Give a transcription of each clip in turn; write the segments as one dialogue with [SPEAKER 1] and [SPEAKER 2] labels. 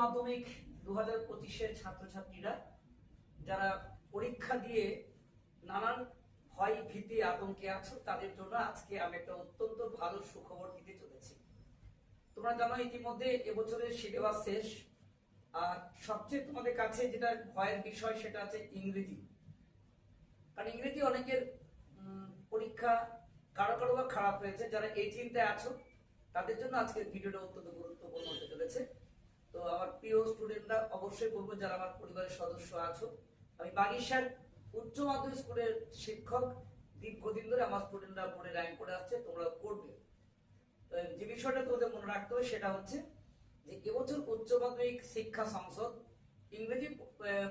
[SPEAKER 1] মাধ্যমিক দু হাজার পঁচিশের ছাত্রছাত্রীরা যারা পরীক্ষা দিয়ে নানান ভয়, ভীতি, আতঙ্কে আছো, তাদের জন্য আজকে আমি একটা অত্যন্ত ভালো সুখবর দিতে চলেছি। তোমরা জানো, ইতিমধ্যে এবছরের সিলেবাস শেষ। আর সবচেয়ে তোমাদের কাছে যেটা ভয়ের বিষয়, সেটা আছে ইংরেজি। কারণ ইংরেজি অনেকের পরীক্ষা কারও কারও বা খারাপ হয়েছে। যারা এই চিন্তায় আছো, তাদের জন্য আজকের ভিডিওটা অত্যন্ত গুরুত্বপূর্ণ হতে চলেছে। তো আমার প্রিয় স্টুডেন্টরা অবশ্যই বলব যারা আমার পরিবারের সদস্য আছো। আমি বাগিশার উচ্চ মাধ্যমিক স্কুলের শিক্ষক দীর্ঘদিন ধরে আমার স্টুডেন্টরা বোর্ডে র্যাঙ্ক করে আসছে, তোমরা করবে। যে বিষয়টা তোমাদের মনে রাখতে হবে সেটা হচ্ছে যে এবছর উচ্চ মাধ্যমিক শিক্ষা সংসদ ইংরেজি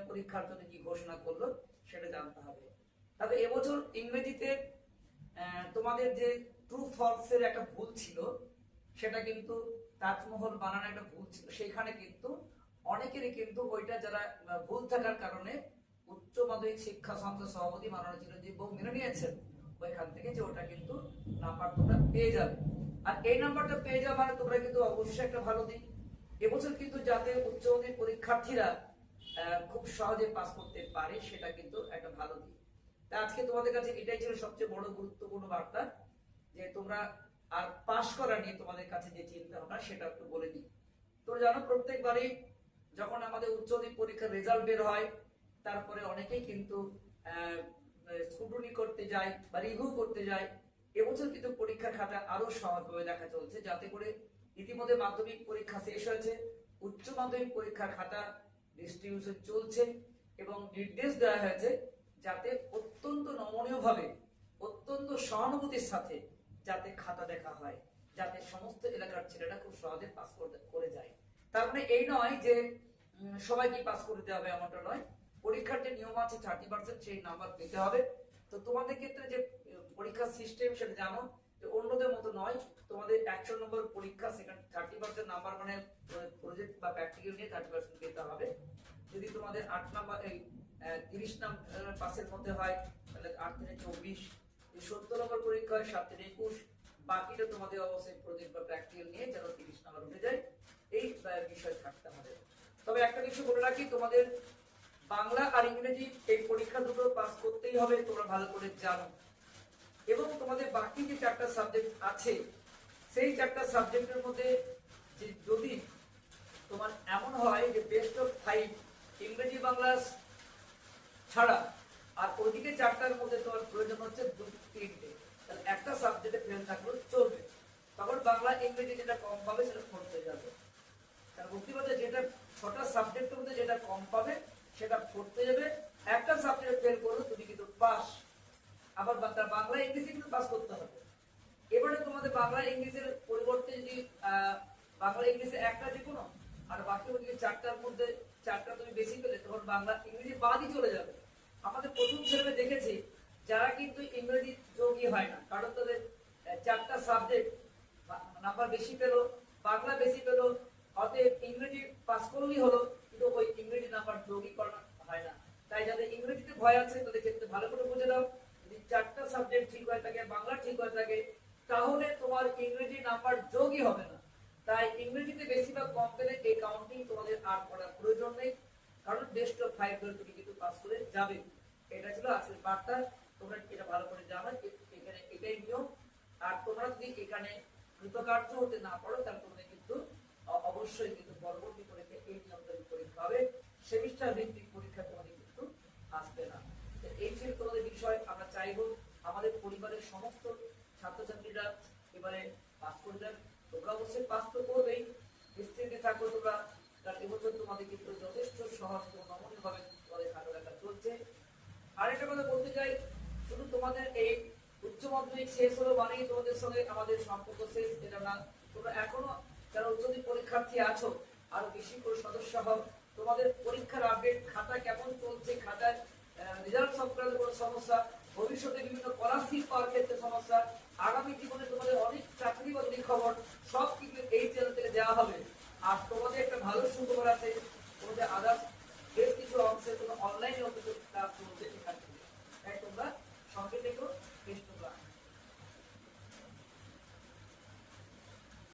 [SPEAKER 1] পরীক্ষার জন্য কি ঘোষণা করল সেটা জানতে হবে। তবে এবছর ইংরেজিতে তোমাদের যে ট্রু ফলস এর একটা ভুল ছিল, সেটা কিন্তু তাজমহল বানানো একটা ভুল ছিল। সেখানে কিন্তু অনেকেরই কিন্তু ওইটা যারা ভুল থাকার কারণে উচ্চ মাধ্যমিক শিক্ষা সংসদ সভাপতি মাননীয় যে বউ মেনে নিয়েছেন, ওইখান থেকে যে ওটা কিন্তু নাম্বার তোমরা পেয়ে যাবে। আর এই নাম্বারটা পেয়ে যাওয়া মানে তোমরা কিন্তু অবশ্যই একটা ভালো দিক। এবছর কিন্তু যাতে উচ্চ মাধ্যমিক পরীক্ষার্থীরা খুব সহজে পাস করতে পারে, সেটা কিন্তু একটা ভালো দিক। তা আজকে তোমাদের কাছে এটাই ছিল সবচেয়ে বড় গুরুত্বপূর্ণ বার্তা, যে তোমরা আর পাশ করা নিয়ে তোমাদের কাছে যে চিন্তা ভাবনা সেটা একটু বলে দিই। তোমরা জানো, প্রত্যেকবারই যখন আমাদের উচ্চ মাধ্যমিক পরীক্ষার রেজাল্ট বের হয়, তারপরে অনেকেই কিন্তু স্কুটনি করতে যায় বা রিভিউ করতে যায়, এবছর কিন্তু পরীক্ষার খাতা আরও সহজভাবে দেখা চলছে, যাতে করে ইতিমধ্যে মাধ্যমিক পরীক্ষা শেষ হয়েছে, উচ্চ মাধ্যমিক পরীক্ষার খাতা ডিস্ট্রিবিউশন চলছে এবং নির্দেশ দেওয়া হয়েছে, যাতে অত্যন্ত নমনীয়ভাবে, অত্যন্ত সহানুভূতির সাথে যাতে খাতা দেখা হয়, যাতে সমস্ত এলাকার ছেলেরা খুব সহজে পাস করে যায়। তার মানে এই নয় যে সবাইকে পাস করে দেওয়া হবে এমনটা নয়। পরীক্ষার যে নিয়ম আছে থার্টি পার্সেন্ট সেই নাম্বার পেতে হবে। তো তোমাদের ক্ষেত্রে যে পরীক্ষার সিস্টেম সেটা জানো, যে অন্যদের মতো নয়। তোমাদের একশো নম্বর পরীক্ষা, সেখানে থার্টি পার্সেন্ট নাম্বার মানে প্রজেক্ট বা প্র্যাকটিক্যাল নিয়ে থার্টি পার্সেন্ট পেতে হবে। যদি তোমাদের আট নাম্বার, এই তিরিশ নাম্বার পাসের মধ্যে হয়, তাহলে আট থেকে চব্বিশ। সত্তর নম্বর পরীক্ষা হয় সাত থেকে একুশ, বাকিটা তোমাদের অবশ্যই প্রজেক্ট বা প্র্যাকটিক্যাল নিয়ে যেন তিরিশ নাম্বার উঠে যায়। এই বিষয় থাকতে হবে। তবে একটা বিষয় বলে রাখি, তোমাদের বাংলা আর ইংরেজি এই পরীক্ষা দুটো পাস করতেই হবে, তোমরা ভালো করে জানো। এবং তোমাদের বাকি যে চারটা সাবজেক্ট আছে, সেই চারটা সাবজেক্টের মধ্যে যে যদি তোমার এমন হয় যে বেস্ট অফ ফাইভ ইংরেজি বাংলা ছাড়া, আর ওইদিকে চারটার মধ্যে তোমার প্রয়োজন হচ্ছে দু তিনটে তাহলে একটা সাবজেক্টে ফেল থাকলেও চলবে। তখন বাংলা, ইংরেজি যেটা কম পাবে সেটা পড়তে যাবে তার বুঝতে পারছে যেটা ছটা সাবজেক্টের মধ্যে যেটা কম পাবে, সেটা পড়তে যাবে একটা সাবজেক্ট ফেল করলে তুমি কিন্তু পাস আবার তার বাংলা, ইংরেজি কিন্তু পাস করতে হবে। এবারে তোমাদের বাংলা ইংরেজির পরিবর্তে যদি বাংলা, ইংরেজি একটা যে কোনো, আর বাকি ওদিকে চারটার মধ্যে, চারটা তুমি বেশি পেলে, তখন বাংলা, ইংরেজি বাদই চলে যাবে। আমাদের প্রথম ছেলে দেখেছি, যারা কিন্তু ইংরেজি যোগী হয় না কারণ তাদের আহ, চারটা সাবজেক্ট নাম্বার বেশি পেল, বাংলা বেশি পেল, অতএব ইংরেজি পাস করলেই হলো, কিন্তু ওই ইংরেজি নাম্বার যোগই করা হয় না। তাই যাদের ইংরেজিতে ভয় আছে, তাদের ক্ষেত্রে ভালো করে বুঝে দাও যদি চারটা সাবজেক্ট ঠিক হয়ে থাকে, বাংলা ঠিক হয়ে থাকে, তাহলে তোমার ইংরেজি নাম্বার যোগই হবে না। তাই ইংরেজিতে বেশি বা কম পেলে এই কাউন্টিং তোমাদের আর করার প্রয়োজন নেই, কারণ বেস্ট অফ ফাইভ ধরে তুমি কিন্তু পাস করে যাবে। এটা ছিল আজকের বার্তা, তোমরা এটা ভালো করে জানো এখানে এটাই নিয়ম। আর তোমরা যদি এখানে কৃতকার্য হতে না পারো তাহলে তোমাদের কিন্তু অবশ্যই কিন্তু পরবর্তী পরীক্ষা এই নিয়মটা পরীক্ষা হবে। সেমিস্টার ভিত্তিক পরীক্ষা তোমাদের কিন্তু আসবে না। তো এই ছিল তোমাদের বিষয়, আমরা চাইব আমাদের পরিবারের সমস্ত ছাত্রছাত্রীরা এবারে পাস করে যান তোমরা অবশ্যই পাস তো করবেই। নিশ্চিন্তে থাকো তোমরা, কারণ এবছর তোমাদের কিন্তু যথেষ্ট সহজ ও নমনীয় ভাবে তোমাদের খাতা দেখা চলছে আরেকটা কথা বলতে চাই, শুধু তোমাদের এই মাধ্যমিক শেষ হলো মানেই তোমাদের সঙ্গে আমাদের সম্পর্ক শেষ, এটা না। তোমরা এখনও যারা উচ্চদিক পরীক্ষার্থী আছো, আরও বেশি করে সদস্য হও। তোমাদের পরীক্ষার আপডেট খাতা কেমন চলছে, খাতায় রেজাল্ট সংক্রান্ত কোনো সমস্যা, ভবিষ্যতে বিভিন্ন স্কলারশিপ পাওয়ার ক্ষেত্রে সমস্যা, আগামী জীবনে তোমাদের অনেক চাকরি বাকরি খবর, সব কিছু এই চ্যানেল থেকে দেওয়া হবে। আর তোমাদের একটা ভালো সুখবর আছে, তোমাদের আদার্স বেশ কিছু অংশে কোনো অনলাইনে ক্লাস চলছে